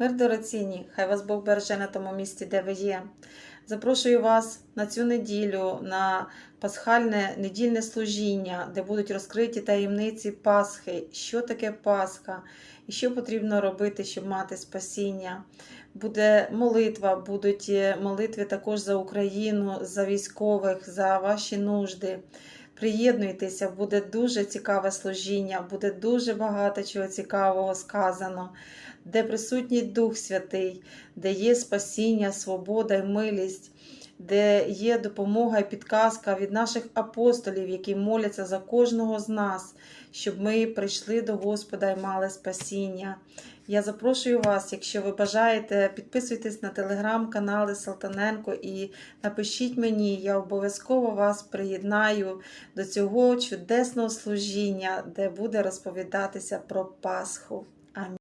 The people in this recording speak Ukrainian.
Мир дорогоцінні, хай вас Бог береже на тому місці, де ви є. Запрошую вас на цю неділю на пасхальне недільне служіння, де будуть розкриті таємниці Пасхи. Що таке Пасха і що потрібно робити, щоб мати спасіння. Буде молитва, будуть е, молитви також за Україну, за військових, за ваші нужди. Приєднуйтеся, буде дуже цікаве служіння, буде дуже багато чого цікавого сказано, де присутній Дух Святий, де є спасіння, свобода і милість, де є допомога і підказка від наших апостолів, які моляться за кожного з нас, щоб ми прийшли до Господа і мали спасіння. Я запрошую вас, якщо ви бажаєте, підписуйтесь на телеграм-канали Салтаненко і напишіть мені, я обов'язково вас приєднаю до цього чудесного служіння, де буде розповідатися про Пасху.